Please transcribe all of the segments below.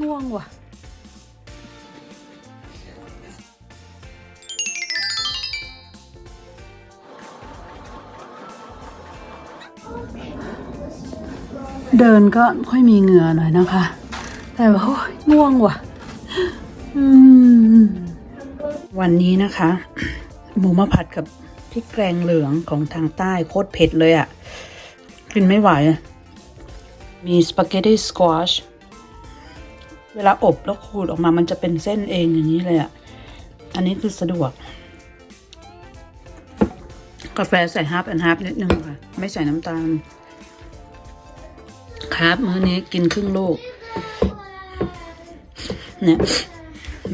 ง่วงว่ะ เดินก็ค่อยมีเหงื่อหน่อยนะคะ แต่ว่าโอ้ยง่วงว่ะ วันนี้นะคะ หมูมาผัดกับพริกแกงเหลืองของทางใต้โคตรเผ็ดเลยอะ่ะ กินไม่ไหว มีสปาเกตตี้สควอช เวลาอบแล้วขูดออกมามันจะเป็นเส้นเองอย่างนี้เลยอะ่ะ อันนี้คือสะดวก กาแฟใส่ฮาร์ปแอนฮาร์ปนิดนึงค่ะ ไม่ใส่น้ำตาล ครับมื้อนี้กินครึ่งลูก เนี่ย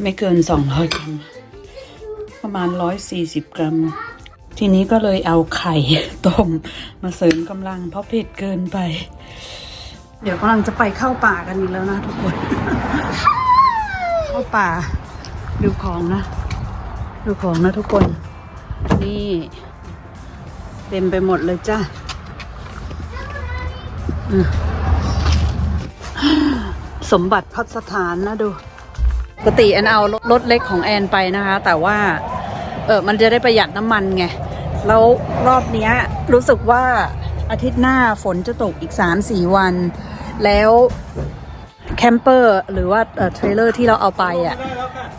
ไม่เกินสองร้อยกรัม ประมาณร้อยสี่สิบกรัม ทีนี้ก็เลยเอาไข่ต้มมาเสริมกำลังเพราะเผ็ดเกินไป เดี๋ยวกำลังจะไปเข้าป่ากันอีกแล้วนะทุกคน เข้าป่า ดูของนะ ดูของนะทุกคน นี่เต็มไปหมดเลยจ้าสมบัติพัสถานนะดู ปกติแอนเอารถเล็กของแอนไปนะคะ แต่ว่า เออมันจะได้ประหยัดน้ำมันไง แล้วรอบนี้รู้สึกว่าอาทิตย์หน้าฝนจะตกอีก3-4วัน แล้วแคมเปอร์หรือว่าเทรลเลอร์ที่เราเอาไปอะ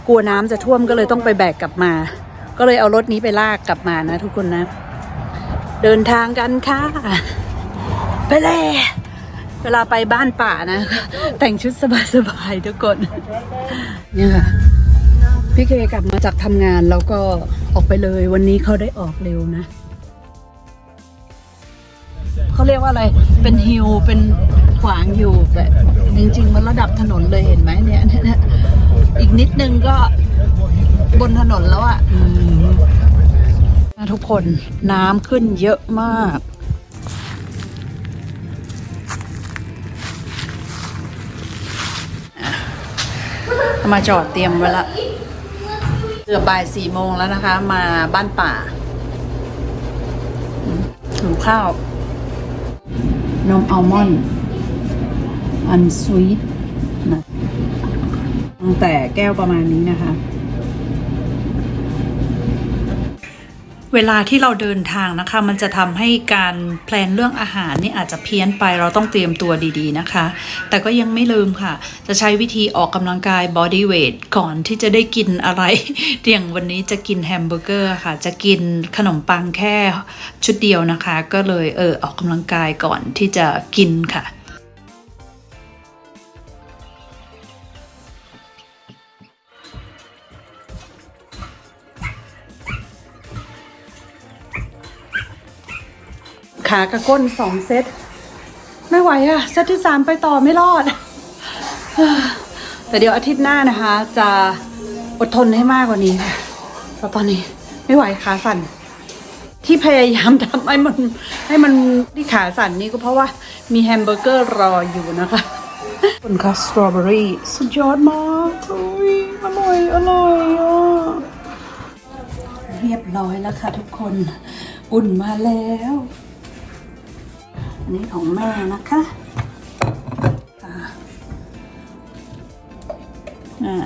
กลัวน้ำจะท่วมก็เลยต้องไปแบกกลับมา ก็เลยเอารถนี้ไปลากกลับมานะทุกคนนะ เดินทางกันค่ะ ไปเลยเวลาไปบ้านป่านะ แต่งชุดสบายๆทุกคนเนี่ยค่ะพี่เคกลับมาจากทำงานแล้วก็ออกไปเลยวันนี้เขาได้ออกเร็วนะ เขาเรียกว่าอะไร เป็นฮิลเป็นขวางอยู่แบบจริงๆ มันระดับถนนเลยเห็นไหมเนี่ย อีกนิดนึงก็บนถนนแล้วอะ่ะทุกคนน้ำขึ้นเยอะมากมาจอดเตรียมไว้ละเกือบบ่ายสี่โมงแล้วนะคะ มาบ้านป่าหิวข้าว นมอัลมอนด์อันสวีทนะตั้งแต่แก้วประมาณนี้นะคะ เวลาที่เราเดินทางนะคะ มันจะทำให้การแพลนเรื่องอาหารนี่อาจจะเพี้ยนไปเราต้องเตรียมตัวดีๆนะคะ แต่ก็ยังไม่ลืมค่ะ จะใช้วิธีออกกำลังกาย body weight ก่อนที่จะได้กินอะไรอย่างวันนี้จะกินแฮมเบอร์เกอร์ค่ะ จะกินขนมปังแค่ชุดเดียวนะคะ ก็เลยเออออกกำลังกายก่อนที่จะกินค่ะ ขากระก้นสองเซต ไม่ไหวอะเซตที่สามไปต่อไม่รอด แต่เดี๋ยวอาทิตย์หน้านะคะ จะอดทนให้มากกว่านี้ค่ะเพราะตอนนี้ไม่ไหวขาสั่น ที่พยายามทำให้มันให้มันที่ขาสั่นนี่ก็เพราะว่ามีแฮมเบอร์เกอร์รออยู่นะคะคุณคะสตรอเบอรี่สุดยอดมากอุ้ยอร่อยอร่อยอะเรียบร้อยแล้วค่ะทุกคน อุ่นมาแล้ว นี้ของแม่นะคะอ่า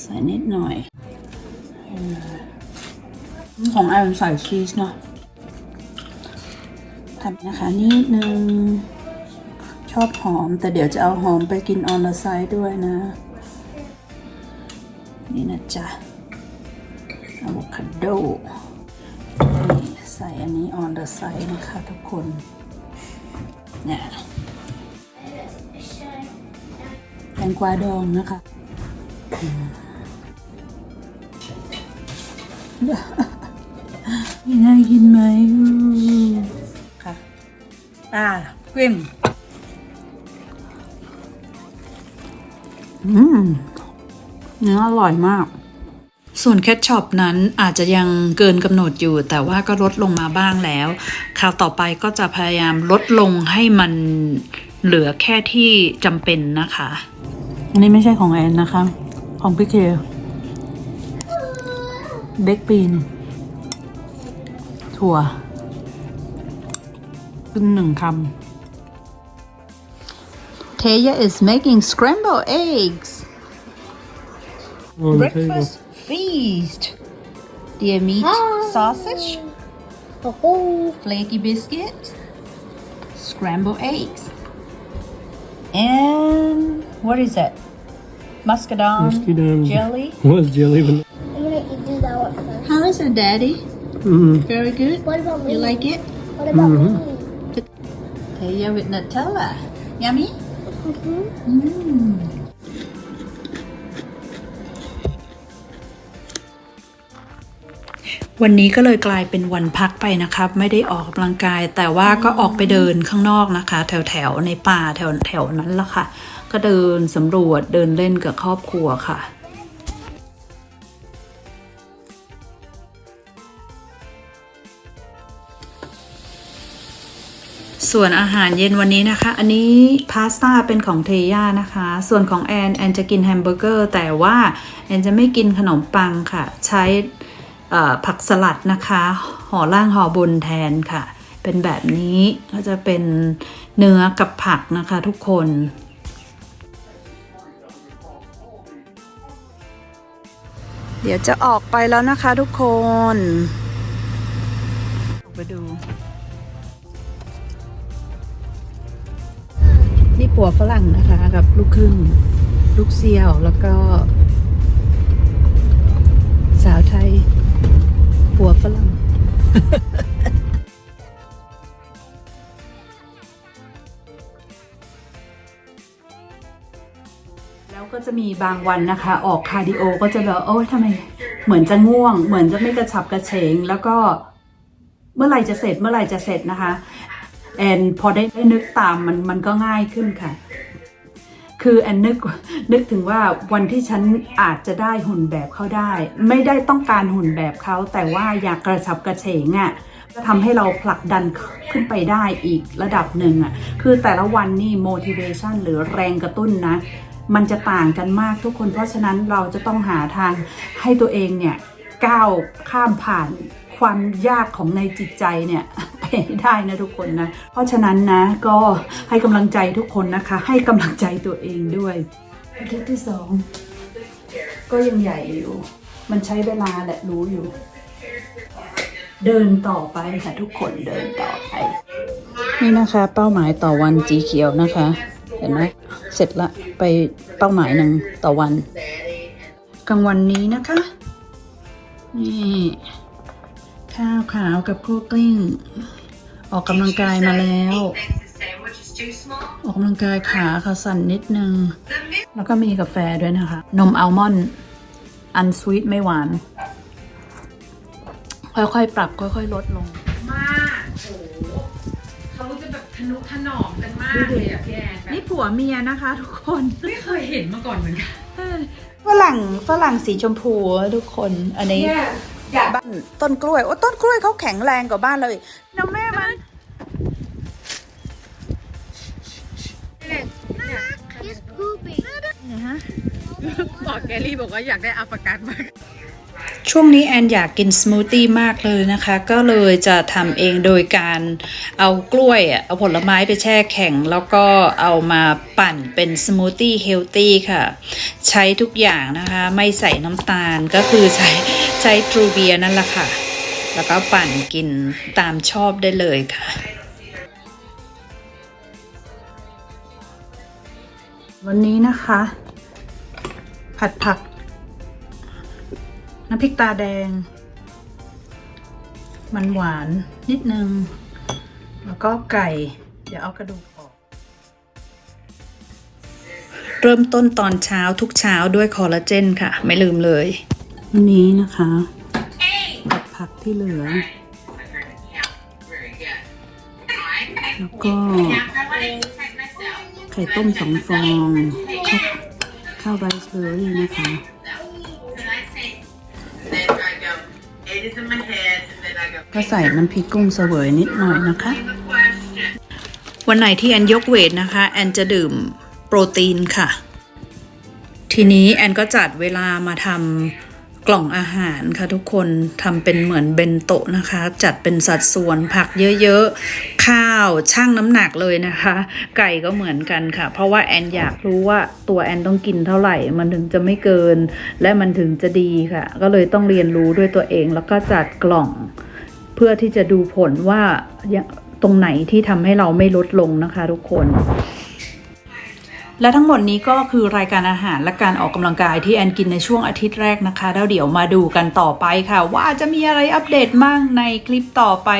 ใส่นิดหน่อยอของไอมันใส่ชีสเนาะทำนะคะนิดนึง ชอบหอม แต่เดี๋ยวจะเอาหอมไปกินออนไลไซด์ด้วยนะ นี่นะจ๊ะอะโวคาโด ส่อันนี้ on the side นะคะทุกคนเนี่ยแตงกวาดองนะคะอืมนี่น่ากินไหมอืมค่ะอ่ากริมอืมเนื้ออร่อยมาก ส่วนแคทช็อปนั้นอาจจะยังเกินกำหนดอยู่ แต่ว่าก็ลดลงมาบ้างแล้วคราวต่อไปก็จะพยายามลดลงให้มันเหลือแค่ที่จำเป็นนะคะ อันนี้ไม่ใช่ของแอนนะคะ ของพี่เคเบคปีน ถั่วขึ้นหนึ่งคำ Taya is making scrambled eggs On the table. breakfast feast deer meat sausage Oh, flaky biscuit scrambled eggs and what is that muscadine, Muscadine. jelly. What's jelly? But I'm gonna eat do that one first. how is it daddy? Mm very good. What about me? you like it? What about me? Taya with Nutella. Yummy? Mm-hmm. วันนี้ก็เลยกลายเป็นวันพักไปนะครับ ไม่ได้ออกกำลังกาย แต่ว่าก็ออกไปเดินข้างนอกนะคะ แถวแถวๆในป่าแถวแถวนั้นละค่ะ ก็เดินสำรวจเดินเล่นกับครอบครัวค่ะส่วนอาหารเย็นวันนี้นะคะ อันนี้พาสต้าเป็นของเทย่านะคะ ส่วนของแอน แอนจะกินแฮมเบอร์เกอร์ แต่ว่า แอนจะไม่กินขนมปังค่ะ ใช้ ผักสลัดนะคะห่อล่างห่อบนแทนค่ะ เป็นแบบนี้ก็จะเป็นเนื้อกับผักนะคะทุกคนเดี๋ยวจะออกไปแล้วนะคะทุกคน ออกไปดู นี่ผัวฝรั่งนะคะกับลูกครึ่ง ลูกเซี่ยวแล้วก็ัวฝรั่งแล้วก็จะมีบางวันนะคะ ออกคาร์ดิโอก็จะแบบโอ้ยทำไม เหมือนจะง่วง เหมือนจะไม่กระฉับกระเฉง แล้วก็เมื่อไหร่จะเสร็จเมื่อไหร่จะเสร็จนะคะแอนพอได้ได้นึกตามมันมันก็ง่ายขึ้นค่ะ คือแอนนึกนึกถึงว่าวันที่ฉันอาจจะได้หุ่นแบบเขาได้ ไม่ได้ต้องการหุ่นแบบเขา แต่ว่าอยากกระฉับกระเฉงอะ่ะก็ทำให้เราผลักดันขึ้นไปได้อีกระดับหนึ่งอะ่ะคือแต่ละวันนี่ motivation หรือแรงกระตุ้นนะ มันจะต่างกันมากทุกคน เพราะฉะนั้นเราจะต้องหาทางให้ตัวเองเนี่ยก้าวข้ามผ่านความยากของในจิตใจเนี่ย ไปให้ได้นะทุกคนนะ เพราะฉะนั้นนะก็ให้กำลังใจทุกคนนะคะ ให้กำลังใจตัวเองด้วยอาทิตย์ที่สองก็ยังใหญ่อยู่ มันใช้เวลาแหละรู้อยู่ เดินต่อไปค่ะทุกคนเดินต่อไป นี่นะคะ เป้าหมายต่อวันสีเขียวนะคะ เห็นไหมเสร็จละไปเป้าหมายหนึ่งต่อวันกลางวันนี้นะคะ นี่ ข้าวขาวกับคั่วกลิ้ง ออกกำลังกายมาแล้ว ออกกำลังกายขาค่ะสั่นนิดนึง แล้วก็มีกาแฟด้วยนะคะ นมอัลมอนด์อันสวีทไม่หวาน ค่อยๆ ปรับค่อยๆ ลดลง มากโอ้โหเขาจะแบบทนุถนอมกันมากเลยอะพี่แอนแบบนี่ผัวเมียนะคะ ทุกคน ไม่เคยเห็นมาก่อนเหมือนกันฝรั่งฝรั่งสีชมพูทุกคน อันนี้เนี่ย อยากบ้านต้นกล้วย โอ้ต้นกล้วยเขาแข็งแรงกว่าบ้านเลยน้องแม่มัน He's pooping. บอกแกลี่บอกว่าอยากได้อัปกันมาก ช่วงนี้แอนอยากกินสมูทตี้มากเลยนะคะ ก็เลยจะทำเองโดยการเอากล้วยเอาผลไม้ไปแช่แข็ง แล้วก็เอามาปั่นเป็นสมูทตี้เฮลตี้ค่ะ ใช้ทุกอย่างนะคะ ไม่ใส่น้ำตาลก็คือใช้ใช้ทรูเบียนั่นแหละค่ะ แล้วก็ปั่นกินตามชอบได้เลยค่ะ วันนี้นะคะ ผัดผัก น้ำพริกตาแดง มันหวานนิดนึง แล้วก็ไก่ เดี๋ยวเอากระดูกออก เริ่มต้นตอนเช้าทุกเช้าด้วยคอลลาเจนค่ะ ไม่ลืมเลย วันนี้นะคะผัดผักที่เหลือ แล้วก็ ไข่ต้มสองฟอง ข้าวข้าวไรซ์เบอร์รี่นะคะ ก็ใส่น้ำพริกกุ้งเสวยนิดหน่อยนะคะ วันไหนที่แอนยกเวทนะคะ แอนจะดื่มโปรตีนค่ะ ทีนี้แอนก็จัดเวลามาทำ กล่องอาหารค่ะทุกคนทำเป็นเหมือนเบนโตะนะคะ จัดเป็นสัดส่วนผักเยอะๆ ข้าวช่างน้ำหนักเลยนะคะ ไก่ก็เหมือนกันค่ะ เพราะว่าแอนอยากรู้ว่าตัวแอนต้องกินเท่าไหร่ มันถึงจะไม่เกิน และมันถึงจะดีค่ะ ก็เลยต้องเรียนรู้ด้วยตัวเองแล้วก็จัดกล่อง เพื่อที่จะดูผลว่าตรงไหนที่ทำให้เราไม่ลดลงนะคะ ทุกคน และทั้งหมดนี้ก็คือรายการอาหารและการออกกำลังกายที่แอนกินในช่วงอาทิตย์แรกนะคะ แล้วเดี๋ยวมาดูกันต่อไปค่ะ ว่าจะมีอะไรอัปเดตมั่งในคลิปต่อไป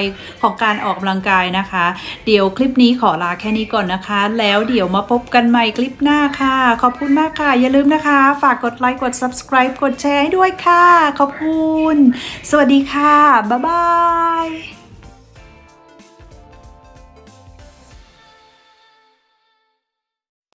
ของการออกกำลังกายนะคะ เดี๋ยวคลิปนี้ขอลาแค่นี้ก่อนนะคะ แล้วเดี๋ยวมาพบกันใหม่คลิปหน้าค่ะ ขอบคุณมากค่ะ อย่าลืมนะคะ ฝากกดไลค์กด subscribe กดแชร์ให้ด้วยค่ะ ขอบคุณ สวัสดีค่ะบ๊ายบาย